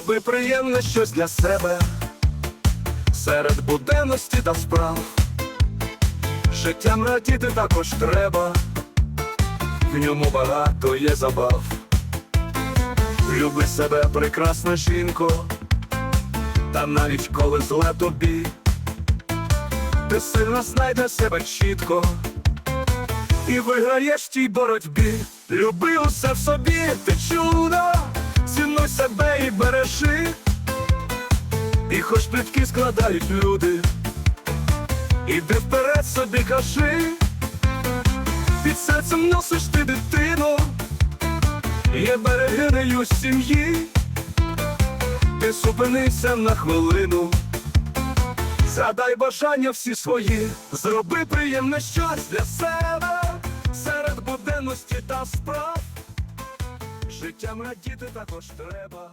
Зроби приємне щось для себе серед буденності та справ. Життям радіти також треба, в ньому багато є забав. Люби себе, прекрасна жінко, та навіть коли зле тобі, ти сильно знайде себе чітко і виграєш тій боротьбі. Люби усе в собі, ти чудо, і бережи. І хоч плітки складають люди, іди вперед собі кажи, під серцем носиш ти дитину, є берегинею сім'ї, ти зупинися на хвилину, згадай бажання всі свої, зроби приємне щось для себе серед буденності та справ. Життям радіти також треба.